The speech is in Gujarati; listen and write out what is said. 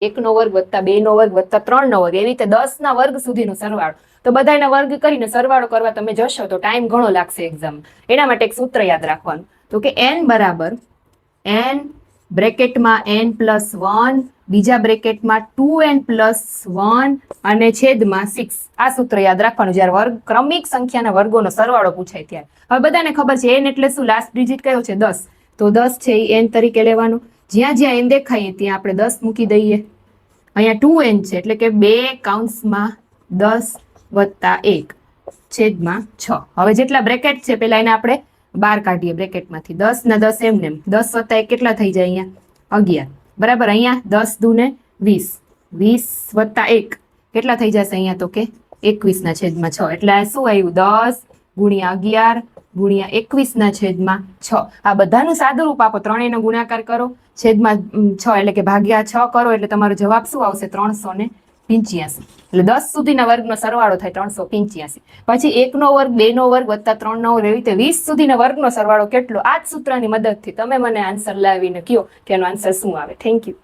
એકનો વર્ગ વત્તા બે નો વર્ગ વત્તા ત્રણ નો વર્ગ, એવી રીતે દસ ના વર્ગ સુધીનો સરવાળો. તો બધાના વર્ગ કરીને સરવાળો કરવા તમે જશો તો ટાઈમ ઘણો લાગશે એક્ઝામ એના માટે એક સૂત્ર યાદ રાખવાનું. તો કે એન બરાબર એન બ્રેકેટમાં એન પ્લસ વન બીજા બ્રેકેટમાં ટુ એન પ્લસ વન અને છેદમાં સિક્સ આ સૂત્ર યાદ રાખવાનું. જ્યારે વર્ગ, ક્રમિક સંખ્યાના વર્ગોનો સરવાળો પૂછાય ત્યારે. હવે બધાને ખબર છે એન એટલે શું? લાસ્ટ ડિજિટ કયો છે? દસ. તો દસ છે એ એન તરીકે લેવાનું. જ્યાં જ્યાં એન દેખાય ત્યાં આપણે દસ મૂકી દઈએ. અહીંયા ટુ એન છે, એટલે કે બે કાઉન્સમાં દસ વત્તા એક છેદમાં છ. હવે જેટલા બ્રેકેટ છે, પેલા એને આપણે બાર કાઢીએ બ્રેકેટમાંથી. દસ ને દસ એમ. દસ વત્તા એક કેટલા થઈ જાય અહીંયા? અગિયાર. બરાબર, અહીંયા દસ દૂને વીસ. વીસ વત્તા એક. કેટલા થઈ જશે અહીંયા તો કે એકવીસ ના છેદમાં છ. એટલે શું આવ્યું? દસ ગુણ્યા અગિયાર ગુણ્યા એકવીસના છેદમાં છ. આ બધાનું સાદુરૂપ આપો, ત્રણેયનો ગુણાકાર કરો. છેદમાં છ એટલે કે ભાગ્યા છ કરો, એટલે તમારો જવાબ શું આવશે? ત્રણસો ને પિંચ્યાસી. એટલે દસ સુધીના વર્ગનો સરવાળો થાય ત્રણસો પિંચ્યાસી. પછી એકનો વર્ગ, બેનો વર્ગ વત્તા ત્રણનો વર્ગ એવી રીતે વીસ સુધીના વર્ગનો સરવાળો કેટલો? આ જ સૂત્રની મદદથી તમે મને આન્સર લાવીને કહો કે એનો આન્સર શું આવે. Thank you